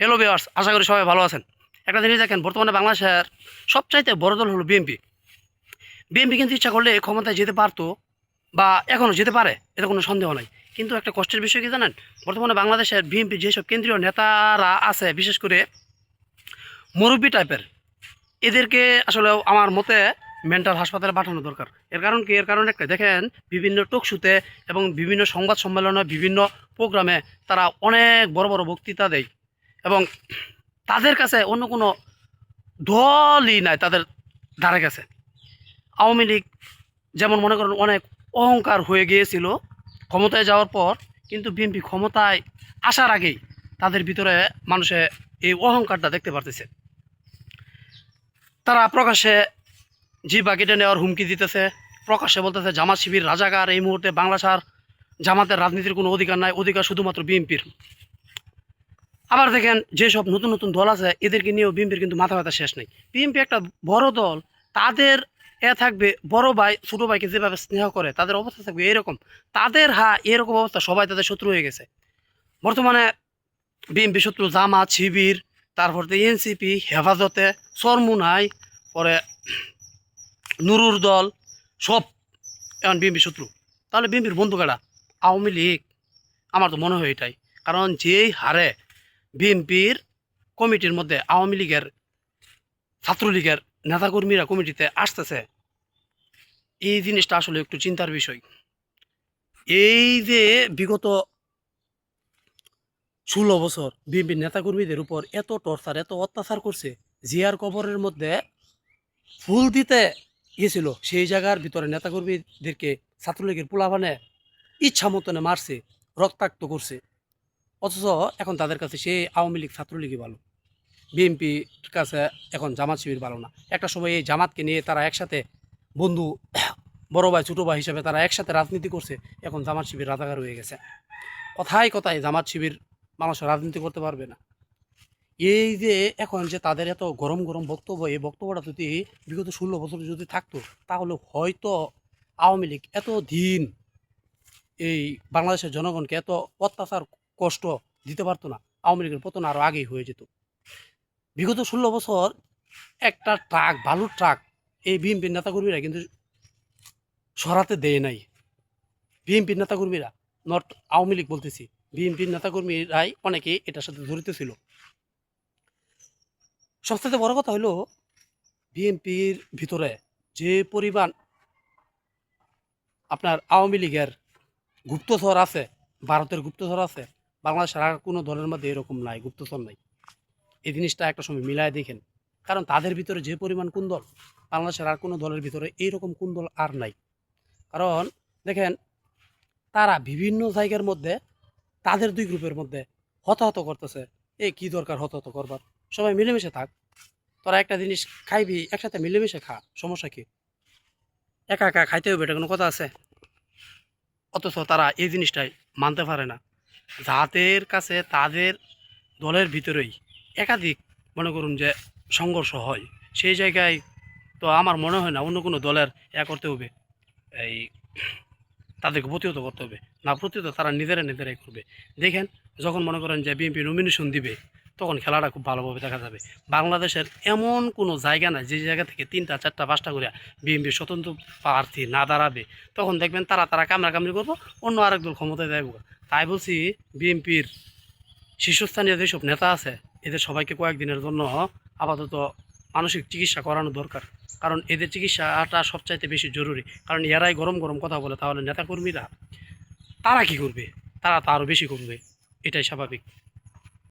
Hello বিয়ার্স আশা করি সবাই ভালো আছেন। একটা জিনিস দেখেন, বর্তমানে বাংলাদেশের সবচাইতে বড় দল হলো বিএনপি বিএনপি কিন্তু ইচ্ছা করলে ক্ষমতায় যেতে পারতো বা এখনও যেতে পারে এতে কোনো সন্দেহ নাই। কিন্তু একটা কষ্টের বিষয় কি জানেন? বর্তমানে বাংলাদেশের বিএনপি যেসব কেন্দ্রীয় নেতারা আছে, বিশেষ করে মুরব্বী টাইপের, এদেরকে আসলে আমার মতে মেন্টাল হাসপাতালে পাঠানো দরকার। এর কারণ কি? এর কারণ একটা, দেখেন, বিভিন্ন টকশুতে এবং বিভিন্ন সংবাদ সম্মেলনে বিভিন্ন প্রোগ্রামে তারা অনেক বড় বড় বক্তৃতা দেয়। এবং তাদের কাছে অন্য কোনো দলই নাই, তাদের ধারে কাছে। আওয়ামী লীগ যেমন মনে করেন অনেক অহংকার হয়ে গিয়েছিল ক্ষমতায় যাওয়ার পর, কিন্তু বিএনপি ক্ষমতায় আসার আগেই তাদের ভিতরে মানুষে এই অহংকারটা দেখতে পারতেছে। তারা প্রকাশ্যে জিবা কেটে নেওয়ার হুমকি দিতেছে, প্রকাশ্যে বলতেছে, জামাত শিবির রাজাকার, এই মুহূর্তে বাংলা জামাতের রাজনীতির কোনো অধিকার নাই, অধিকার শুধুমাত্র বিএনপির। আবার দেখেন, যেসব নতুন নতুন দল আছে, এদেরকে নিয়েও বিএনপির কিন্তু মাথা ব্যথা শেষ নেই। বিএনপি একটা বড় দল, তাদের এ থাকবে, বড় ভাই, ছোটো ভাইকে যেভাবে স্নেহ করে, তাদের অবস্থা থাকবে এরকম। তাদের, হা, এরকম অবস্থা সবাই তাদের শত্রু হয়ে গেছে। বর্তমানে বিএনপি শত্রু জামাত, শিবির, তারপর এনসিপি, হেফাজতে সরমুনাই পরে নুরুর দল, সব এখন বিএনপি শত্রু। তাহলে বিএনপির বন্ধু কারা? আওয়ামী লীগ। আমার তো মনে হয় এটাই। কারণ যেই হারে বিএনপির কমিটির মধ্যে আওয়ামী লীগের ছাত্রলীগের নেতাকর্মীরা কমিটিতে আসতেছে। এই জিনিসটা আসলে একটু চিন্তার বিষয়। এই যে বিগত ষোলো বছর বিএনপির নেতাকর্মীদের উপর এত টর্চার, এত অত্যাচার করছে, জিয়ার কবরের মধ্যে ফুল দিতে গেছিল সেই জায়গার ভিতরে নেতাকর্মীদেরকে ছাত্রলীগের পোলাভানে ইচ্ছা মতনে মারছে, রক্তাক্ত করছে। অথচ এখন তাদের কাছে সেই আওয়ামী লীগ ছাত্রলীগই ভালো। বিএনপির কাছে এখন জামাত শিবির ভালো না। একটা সময় এই জামাতকে নিয়ে তারা একসাথে বন্ধু, বড় ভাই, ছোটো ভাই হিসেবে তারা একসাথে রাজনীতি করছে, এখন জামাত শিবির রাজাকার হয়ে গেছে। কথায় কথায় জামাত শিবির মানুষ রাজনীতি করতে পারবে না। এই যে এখন যে তাদের এত গরম গরম বক্তব্য, এই বক্তব্যটা যদি বিগত ষোলো বছর যদি থাকতো, তাহলে হয়তো আওয়ামী লীগ এত দিন এই বাংলাদেশের জনগণকে এত অত্যাচার কষ্ট দিতে পারতো না। আওয়ামী লীগের পতন আরও আগেই হয়ে যেত। বিগত ষোলো বছর একটা ট্রাক, বালুর ট্রাক, এই বিএনপির নেতাকর্মীরা কিন্তু সরাতে দেয় নাই। বিএনপির নেতাকর্মীরা নট আওয়ামী লীগ বলতেছি, বিএনপির নেতাকর্মীরাই অনেকে এটার সাথে জড়িত ছিল। সবথেকে বড় কথা হলো, বিএনপির ভিতরে যে পরিমাণ আপনার আওয়ামী লীগের গুপ্তচর আছে, ভারতের গুপ্তচর আছে বাংলাদেশের আর কোনো দলের মধ্যে এরকম নাই, গুপ্তচর নাই। এই জিনিসটা একটা সময় মিলায় দেখেন। কারণ তাদের ভিতরে যে পরিমাণ কুন্দল বাংলাদেশের আর কোনো দলের ভিতরে এইরকম কুন্দল আর নাই। কারণ দেখেন, তারা বিভিন্ন জায়গার মধ্যে, তাদের দুই গ্রুপের মধ্যে হতাহত করতেছে। এ কি দরকার হতাহত করবার? সবাই মিলেমিশে থাক। তোরা একটা জিনিস খাইবি, একসাথে মিলেমিশে খা, সমস্যা কি? একা একা খাইতে হবে, এটা কোনো কথা আছে? অথচ তারা এই জিনিসটাই মানতে পারে না। যাদের কাছে তাদের দলের ভিতরেই একাধিক মনে করুন যে সংঘর্ষ হয়। সেই জায়গায় তো আমার মনে হয় না অন্য কোনো দলের এ করতে হবে, এই তাদেরকে প্রতিহত করতে হবে। না, প্রতিহত তারা নিজেরা নিজেরাই করবে। দেখেন, যখন মনে করেন যে বিএনপি নমিনেশন দিবে তখন খেলাটা খুব ভালোভাবে দেখা যাবে। বাংলাদেশের এমন কোনো জায়গা নাই যে জায়গা থেকে তিনটা, চারটা, পাঁচটা করে বিএনপি স্বতন্ত্র প্রার্থী না দাঁড়াবে। তখন দেখবেন তারা তারা কামড়াকামড়ি করব, অন্য আরেক দল ক্ষমতায় যাইব। তাই বলছি বিএনপির শীর্ষস্থানীয় যেসব নেতা আছে, এদের সবাইকে কয়েকদিনের জন্য আপাতত মানসিক চিকিৎসা করানো দরকার। কারণ এদের চিকিৎসাটা সবচাইতে বেশি জরুরি। কারণ এরাই গরম গরম কথা বলে, তাহলে নেতাকর্মীরা তারা কি করবে? তারা তো আরও বেশি করবে। এটাই স্বাভাবিক।